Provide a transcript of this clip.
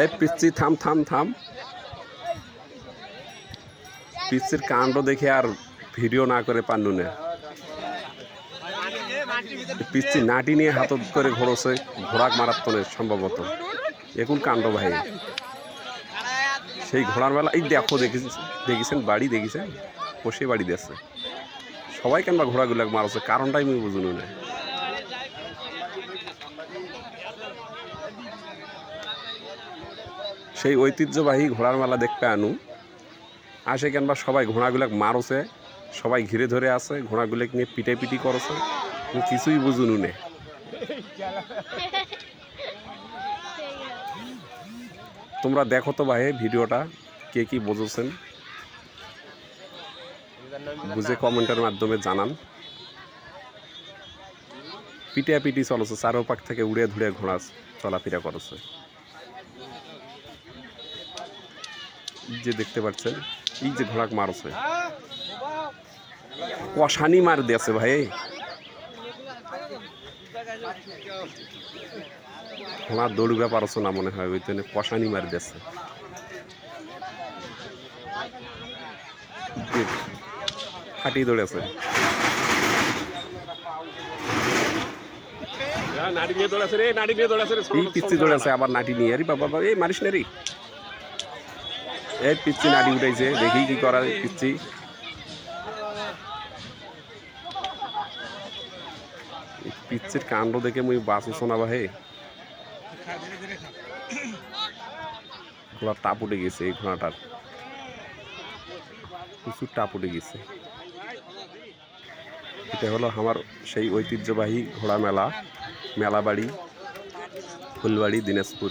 এই পিচ্ছি থাম থাম থাম। পিচ্ছির কাণ্ড দেখে আর ভিডিও না করে পান্নু না। পিচ্ছি নাটি নিয়ে হাতত করে ঘোরছে ঘোড়াক মারাত্মনে সম্ভবত। এখন কাণ্ড ভাই। সেই ঘোড়ার বেলা, এই দেখো, দেখেছি দেখেছেন বাড়ি, দেখেছেন? বসে বাড়ি দিয়েছে। সবাই কেন ঘোড়াগুলো মারছে? কারণটাই আমি বুঝুন না। সেই ঐতিহ্যবাহী ঘোড়ার মেলা দেখতে আনু। আসে কেনবা সবাই ঘোড়াগুলো মারছে, সবাই ঘিরে ধরে আছে ঘোড়াগুলো নিয়ে পিটে পিটি করছে কিছুই বুঝুন নে তোমরা দেখো তো ভাই ভিডিওটা, কে কি বুঝেছেন? বুঝে কমেন্টের মাধ্যমে জানান। পিটিয়া পিটি চলছে, চারোপাক থেকে উড়ে ধুড়ে ঘোড়া চলাফেরা করেছে এই যে দেখতে পাচ্ছেন এই যে ঘোড়াক মারছে। কষানি মার দিয়েছে ভাই। ঘোড়া দৌড়বে পারছ না মনে হয় ওই জন্য কষানি মার দিয়েছে। হাঁটি দৌড়েছে এই পিচ্ছি দৌড়েছে আবার নাটি নিয়ে আরে বাবা বাবা, এই মারিস না রে। এই পিচ্ছি নাটি উঠাইছে, দেখি কি করা পিচ্ছি পিচ্ছির কাণ্ড দেখে মুই বাঁচছো না হে ঘোড়ার টাপ উঠে গেছে এই ঘোড়াটার। প্রচুর টাপ উঠে গেছে। এটা হলো আমার সেই ঐতিহ্যবাহী ঘোড়া মেলা মেলাবাড়ি ফুলবাড়ি, দিনাজপুর।